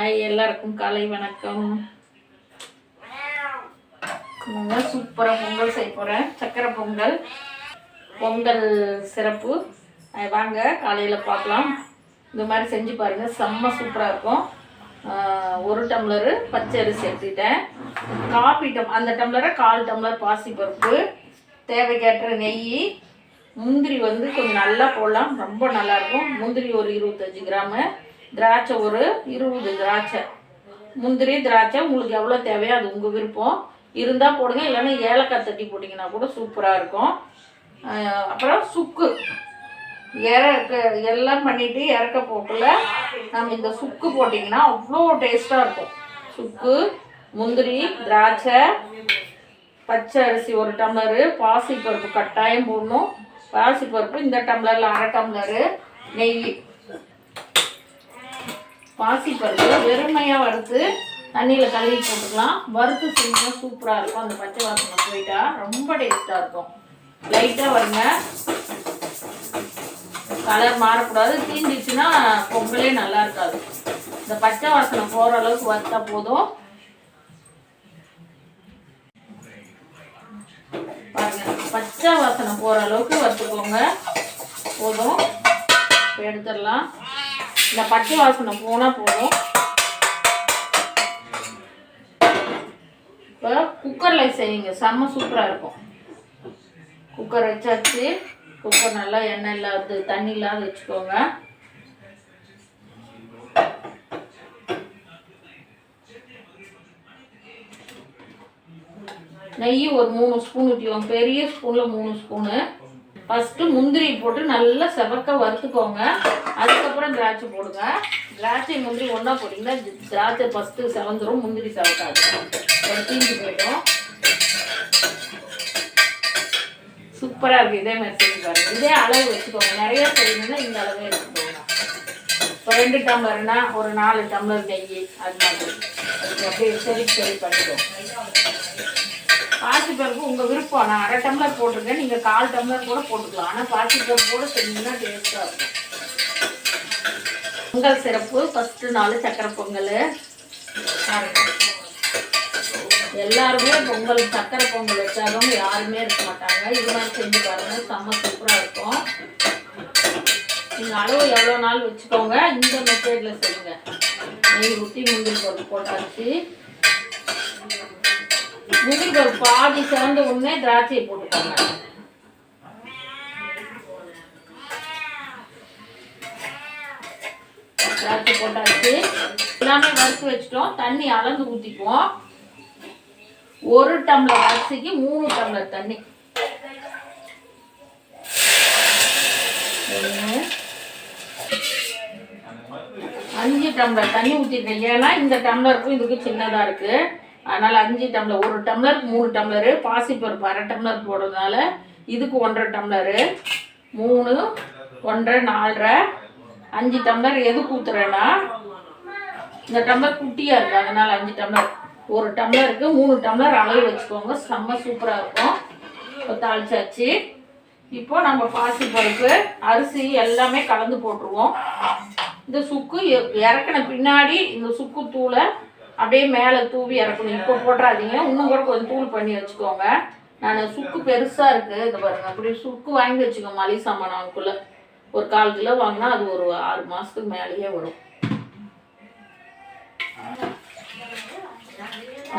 Hi எல்லாருக்கும் காலை வணக்கம். சூப்பராக பொங்கல் செய்ய போகிறேன் சக்கரை பொங்கல் பொங்கல் சிறப்பு. வாங்க காலையில் பார்க்கலாம். இந்த மாதிரி செஞ்சு பாருங்கள் செம்ம சூப்பராக இருக்கும். ஒரு டம்ளரு பச்சை அரிசி எடுத்துக்கிட்டேன். காப்பி டம் அந்த டம்ளரை கால் டம்ளர் பாசி பருப்பு தேவைக்கேற்ற நெய் முந்திரி வந்து கொஞ்சம் நல்லா போடலாம். ரொம்ப நல்லாயிருக்கும் முந்திரி ஒரு இருபத்தஞ்சி கிராமு. திராட்சை ஒரு இருபது திராட்சை. முந்திரி திராட்சை உங்களுக்கு எவ்வளோ தேவையோ அது உங்கள் விருப்பம். இருந்தால் போடுங்க. இல்லைன்னா ஏலக்காய் தட்டி போட்டிங்கன்னா கூட சூப்பராக இருக்கும். அப்புறம் சுக்கு. இறக்க எல்லாம் பண்ணிவிட்டு இறக்க போக்குள்ள நம்ம இந்த சுக்கு போட்டிங்கன்னா அவ்வளோ டேஸ்ட்டாக இருக்கும். சுக்கு முந்திரி திராட்சை பச்சை அரிசி ஒரு டம்ளரு பாசிப்பருப்பு கட்டாயம் போடணும். பாசிப்பருப்பு இந்த டம்ளரில் அரை டம்ளரு நெய். பாசிப்பருப்பு வெறுமையாக வறுத்து தண்ணியில் கழுவி போட்டுக்கலாம். வறுத்து செஞ்சால் சூப்பராக இருக்கும். அந்த பச்சை வாசனை போயிட்டா ரொம்ப டேஸ்ட்டாக இருக்கும். லைட்டாக வருங்க. கலர் மாறக்கூடாது. தீஞ்சிச்சுன்னா பொங்கலே நல்லா இருக்காது. இந்த பச்சை வாசனை போகிற அளவுக்கு வறுத்தா போதும். பாருங்க. பச்சை வாசனை போகிற அளவுக்கு வறுத்துக்கோங்க. போதும். எடுத்துடலாம். இந்த பச்சை வாசனை போனால் போதும். இப்போ குக்கரில் செய்யுங்க. செம்ம சூப்பராக இருக்கும். குக்கர் வச்சாச்சு. குக்கர் நல்லா எண்ணெய் இல்லாத தண்ணி இல்லாத வச்சுக்கோங்க. நெய் ஒரு மூணு ஸ்பூன் ஊற்றிக்கோங்க பெரிய ஸ்பூனில் மூணு ஸ்பூனு ஃபஸ்ட்டு முந்திரி போட்டு நல்லா செவக்க வறுத்துக்கோங்க. அதுக்கப்புறம் திராட்சை போடுங்க. திராட்சை முந்திரி ஒன்றா போட்டிங்கன்னா திராட்சை ஃபஸ்ட்டு செவந்துடும் முந்திரி செவக்காது. ஒரு தீஞ்சு போயிடும். சூப்பராக இருக்குது இதே மாதிரி செஞ்சு பாருங்க. இதே அளவு வச்சுக்கோங்க. நிறைய செய்யணும்னா இந்த அளவே எடுத்துக்கோங்க இப்போ ரெண்டு டம்ளர்னா ஒரு நாலு டம்ளர் நெய் அது மாதிரி. அப்படியே சரி சரி பண்ணிக்கோங்க. பாசிப்பருப்பு உங்கள் விருப்பம். நான் அரை டம்ளர் போட்டிருக்கேன். நீங்கள் கால் டம்ளர் கூட போட்டுக்கலாம். ஆனால் பாசிப்பருப்போடு செஞ்சீங்கன்னா டேஸ்ட்டாக இருக்கும். பொங்கல் சிறப்பு. ஃபஸ்ட்டு நாள் சக்கரை பொங்கல். எல்லாருமே பொங்கல் சக்கரை பொங்கல் வச்சாலும் யாருமே இருக்க மாட்டாங்க. இது மாதிரி செஞ்சு பாருங்க. செம்ம சூப்பராக இருக்கும். நீங்கள் அளவு எவ்வளோ நாள் வச்சுக்கோங்க. இந்த மெத்தேடில் செய்யுங்க. நெய் ஊற்றி முந்திரி போட்டு போட்டாச்சு. முந்திரி ஒரு பாதி சிறந்த உடனே திராட்சையை போட்டுக்கோங்க திராட்சை போட்டாச்சு. எல்லாமே வறுத்து வச்சிட்டோம். தண்ணி அளந்து ஊற்றிக்குவோம் ஒரு டம்ளர் அரிசிக்கு மூணு டம்ளர் தண்ணி. அஞ்சு டம்ளர் தண்ணி ஊற்றிருக்கேன் ஏன்னா இந்த டம்ளருக்கும் இதுக்கு சின்னதாக இருக்குது அதனால் அஞ்சு டம்ளர் ஒரு டம்ளருக்கு மூணு டம்ளரு பாசிப்பருப்பு அரை டம்ளர் போடுறதுனால இதுக்கு ஒன்றரை டம்ளரு மூணு ஒன்றரை நாலரை அஞ்சு டம்ளர் எதுக்கு ஊற்றுறேன்னா இந்த டம்ளர் குட்டியாக இருக்குது அதனால் அஞ்சு டம்ளர். ஒரு டம்ளருக்கு மூணு டம்ளர் அளவு வச்சுக்கோங்க செம்ம சூப்பராக இருக்கும். இப்போ தாளிச்சாச்சு. இப்போ நம்ம பாசி பருப்பு அரிசி எல்லாமே கலந்து போட்டுருவோம். இந்த சுக்கு இறக்கின பின்னாடி இந்த சுக்கு தூளை அப்படியே மேலே தூவி இறக்கணும். இப்போ போட்டுறாதீங்க. இன்னும் கூட கொஞ்சம் தூள் பண்ணி வச்சுக்கோங்க. நான் சுக்கு பெருசாக இருக்குது இது பாருங்க. அப்படி சுக்கு வாங்கி வச்சுக்கோங்க. மளிகை சாமான் வாங்கக்குள்ள ஒரு கால் கிலோ வாங்கினா அது ஒரு ஆறு மாதத்துக்கு மேலேயே வரும்.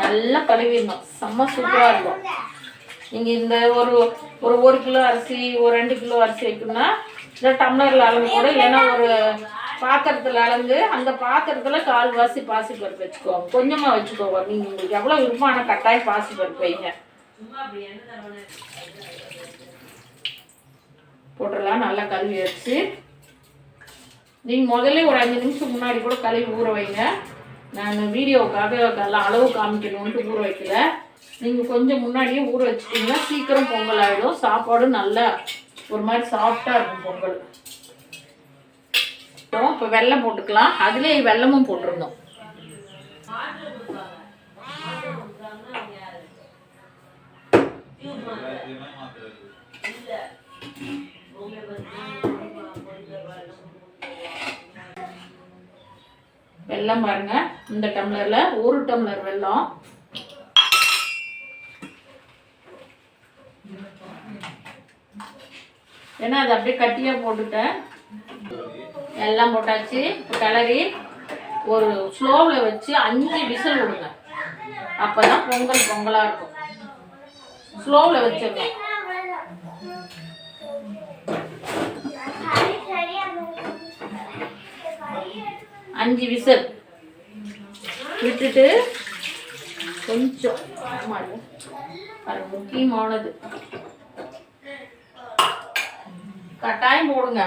நல்லா கழுவிடணும். செம்ம சூப்பராக இருக்கும். நீங்கள் இந்த ஒரு ஒரு ஒரு கிலோ அரிசி ஒரு ரெண்டு கிலோ அரிசி வைக்கணும்னா இந்த டம்ளரில் அளவு கூட இல்லைன்னா ஒரு பாத்திரத்தில் அளந்து அந்த பாத்திரத்தில் கால்வாசி பாசி பருப்பு வச்சுக்கோங்க. கொஞ்சமாக வச்சுக்கோங்க. நீங்கள் உங்களுக்கு எவ்வளோ விருப்பம் ஆனால் கட்டாயம் பாசி பருப்பு வைங்க போட்டுடலாம். நல்லா கழுவி வச்சு. நீங்கள் முதல்ல ஒரு அஞ்சு நிமிஷம் முன்னாடி கூட கழுவி ஊற வைங்க. நான் வீடியோவுக்காக எல்லாம் அளவு காமிக்கணும்னு ஊற வைக்கல. நீங்கள் கொஞ்சம் முன்னாடியே ஊற வச்சிட்டிங்கன்னா சீக்கிரம் பொங்கல் ஆகிடும் சாப்பாடும் நல்லா ஒரு மாதிரி சாஃப்டாக இருக்கும் பொங்கல். இப்போ வெல்லம் போட்டுக்கலாம். அதுலேயே வெல்லமும் போட்டிருந்தோம். வெல்லம் பாருங்க. இந்த டம்ளர்ல ஒரு டம்ளர் வெல்லம். ஏன்னா அது அப்படியே கட்டியா போட்டுட்டேன். எல்லாம் போட்டாச்சு. இப்போ கிளறி ஒரு ஸ்லோவில் வச்சு அஞ்சு விசில் விடுங்க. அப்போ தான் பொங்கல் பொங்கலாக இருக்கும். ஸ்லோவில் வச்சிருங்க அஞ்சு விசில். விட்டுட்டு கொஞ்சம். முக்கியமானது. கட்டாயம் போடுங்க.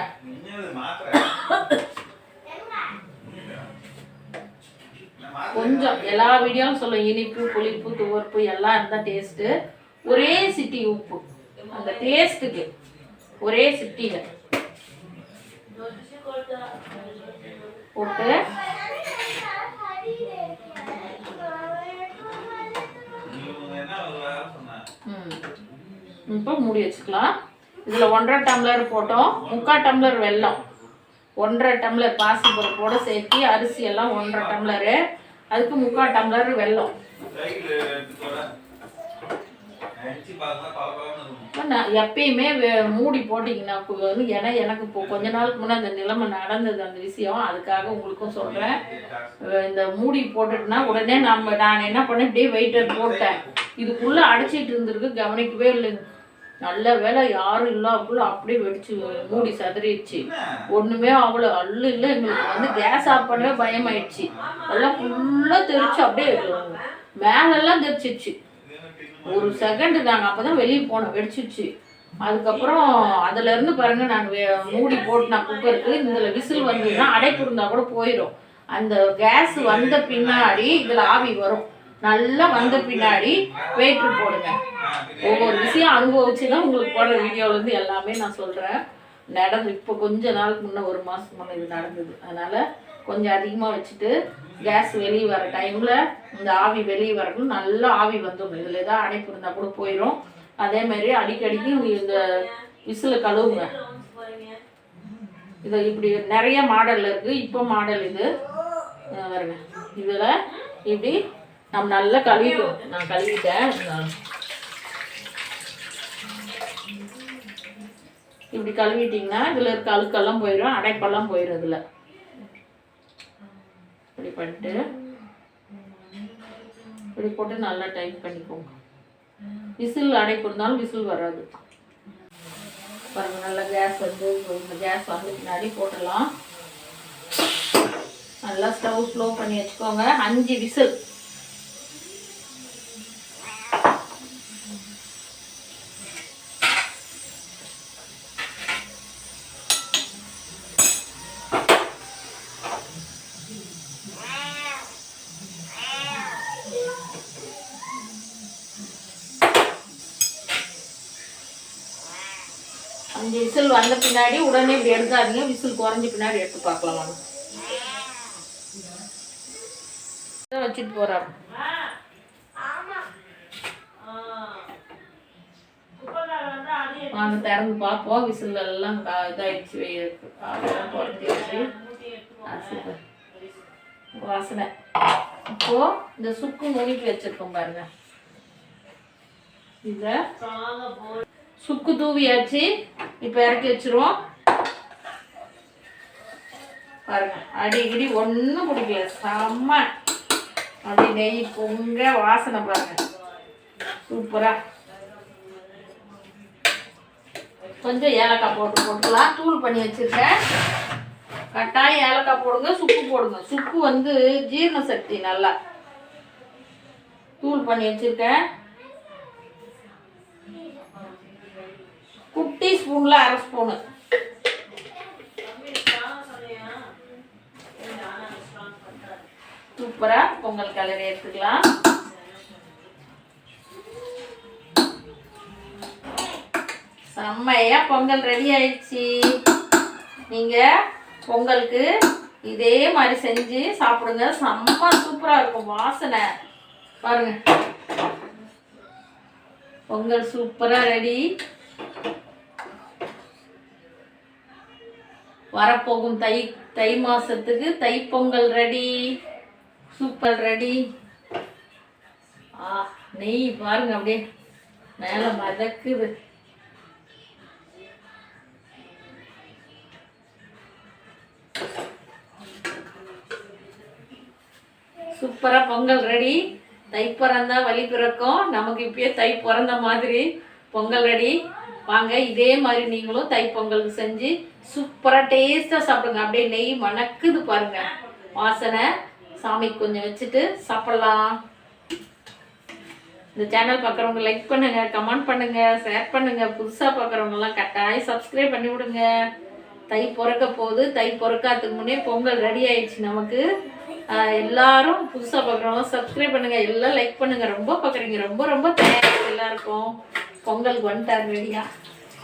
கொஞ்சம் எல்லா வீடியோவும் சொல்லும். இனிப்பு புளிப்பு துவர்ப்பு எல்லாம் இருந்தால் டேஸ்ட்டு ஒரே சிட்டி உப்பு. அந்த டேஸ்ட்டுக்கு ஒரே சிட்டியில். போட்டு. இப்போ மூடி வச்சுக்கலாம். இதில் ஒன்றரை டம்ளர் போட்டோம். முக்கால் டம்ளர் வெல்லம். ஒன்றரை டம்ளர் பாசிப்பருப்போடு சேர்த்து அரிசி எல்லாம் ஒன்றரை டம்ளரு. அதுக்கு முக்கால் டம்ளர் வெல்லம். நான் எப்பயுமே வே- மூடி போட்டிங்கன்னா வந்து ஏன்னா எனக்கு இப்போ கொஞ்ச நாளுக்கு முன்னே அந்த நிலைமை நடந்தது அந்த விஷயம். அதுக்காக உங்களுக்கும் சொல்கிறேன் இந்த மூடி போட்டுட்டுனா உடனே நம்ம நான் என்ன பண்ணேன் இப்படியே வெயிட்டர் போட்டேன். இதுக்குள்ளே அடைச்சிட்டு இருந்திருக்கு கவனிக்கவே இல்லை நல்ல வேலை யாரும் இல்லாமக்குள்ள அப்படியே வெடிச்சு மூடி சதறிடுச்சு. ஒண்ணுமே அவ்வளோ அல்லு இல்லை எங்களுக்கு வந்து கேஸ் ஆஃப் பண்ணவே பயமாயிடுச்சு எல்லாம் ஃபுல்லாக தெரிச்சு அப்படியே மேலெல்லாம் தெரிச்சிச்சு ஒரு செகண்ட் நாங்கள் அப்போ தான் வெளியே போனோம் வெடிச்சிச்சு அதுக்கப்புறம் அதுல இருந்து பாருங்க நான் மூடி போட்டு நான் குக்கருக்கு இதில் விசில் வந்ததுன்னா அடைப்பு இருந்தால் கூட போயிடும். அந்த கேஸ் வந்த பின்னாடி இதில் ஆவி வரும். நல்லா வந்த பின்னாடி வெயிட்ரு போடுங்க. ஒவ்வொரு விஷயம் அனுபவிச்சு தான் உங்களுக்கு போடுற வீடியோவிலேருந்து எல்லாமே நான் சொல்கிறேன் நடந்து இப்போ கொஞ்ச நாளுக்கு முன்னே ஒரு மாதம் முன்னே இது நடந்தது. அதனால் கொஞ்சம் அதிகமாக வச்சுட்டு கேஸ் வெளியே வர டைமில் இந்த ஆவி வெளியே வரணும் நல்லா ஆவி வந்துடும். இதில் ஏதாவது அடைப்பு இருந்தால் கூட போயிடும் அதே மாதிரி அடிக்கடிக்கு இந்த விசில கழுவுங்க. இது இப்படி நிறைய மாடல் இருக்குது இப்போ மாடல் இது. வருங்க. இதில் இப்படி நம்ம நல்லா கழுவிக்கணும் நான் கழுவிட்டேன். இப்படி கழுவிட்டிங்கன்னா இதில் இருக்க அழுக்கெல்லாம் போயிடும் அடைப்பெல்லாம் போயிடும் இதில். இப்படி பண்ணிட்டு இப்படி போட்டு நல்லா டைட் பண்ணிக்கோங்க. விசில் அடைப்பு இருந்தாலும் விசில் வராது. பாருங்க நல்லா கேஸ் வந்து இந்த கேஸ் வந்து பின்னாடி போட்டுடலாம். நல்லா ஸ்டவ் ஸ்லோ பண்ணி வச்சுக்கோங்க. அஞ்சு விசில் அஞ்சு விசில் வந்த பின்னாடி உடனே இப்படி எடுக்காதீங்க. விசில் குறைஞ்ச பின்னாடி எடுத்து பார்க்கலாம் வாங்க. வச்சுட்டு போறாரு வாங்க திறந்து பார்ப்போம். விசில் எல்லாம் கா- இதாயிடுச்சு குறைஞ்சிடுச்சு வாசனை. இப்போ இந்த சுக்கு நுணுக்கி வச்சிருக்கோம் பாருங்க. இத. சுக்கு தூவியாச்சு. இப்போ இறக்கி வச்சிருவோம். பாருங்க அடி இடி ஒன்றும் பிடிக்கல. செம்ம. அப்படி நெய் பொங்க வாசனை பாருங்க. சூப்பரா. கொஞ்சம் ஏலக்காய் போட்டு போட்டுக்கலாம். தூள் பண்ணி வச்சிருக்கேன். கட்டாயம் ஏலக்காய் போடுங்க சுக்கு போடுங்க. சுக்கு வந்து ஜீரண சக்தி நல்லா. தூள் பண்ணி வச்சிருக்கேன். குட்டி அரை ஸ்பூனு. சூப்பரா? பொங்கல் கலரி எடுத்துக்கலாம். செம்மையா பொங்கல் ரெடி ஆயிடுச்சு. நீங்க பொங்கலுக்கு இதே மாதிரி செஞ்சு சாப்பிடுங்க. செம்ம சூப்பரா இருக்கும் வாசனை. பாருங்க. பொங்கல் சூப்பரா ரெடி வரப்போகும் தை தை மாசத்துக்கு தைப்பொங்கல் ரெடி சூப்பர் ரெடி ஆ நெய் பாருங்க அப்படியே. மேலே மதக்குது. சூப்பராக பொங்கல் ரெடி தை பிறந்தா வழி பிறக்கும். நமக்கு இப்பயே தை பிறந்த மாதிரி பொங்கல் ரெடி வாங்க இதே மாதிரி நீங்களும் தை செஞ்சு சூப்பராக டேஸ்ட்டாக சாப்பிடுங்க. அப்படியே நெய் மணக்குது பாருங்க. வாசனை. சாமிக்கு கொஞ்சம் வச்சுட்டு சாப்பிடலாம். இந்த சேனல் பார்க்குறவங்க லைக் பண்ணுங்க கமெண்ட் பண்ணுங்க ஷேர் பண்ணுங்க. புதுசாக பார்க்குறவங்கலாம் கட்டாயம் சப்ஸ்கிரைப் பண்ணி விடுங்க. தை பிறக்க போகுது. தை பிறக்காதுக்கு முன்னே பொங்கல் ரெடி ஆயிடுச்சு நமக்கு. எல்லாரும் புதுசாக பார்க்குறவங்க சப்ஸ்கிரைப் பண்ணுங்க. எல்லாம் லைக் பண்ணுங்க. ரொம்ப பார்க்குறீங்க. ரொம்ப ரொம்ப தேங்க்ஸ் எல்லாருக்கும். பொங்கலுக்கு வந்துட்டார் ரெடியா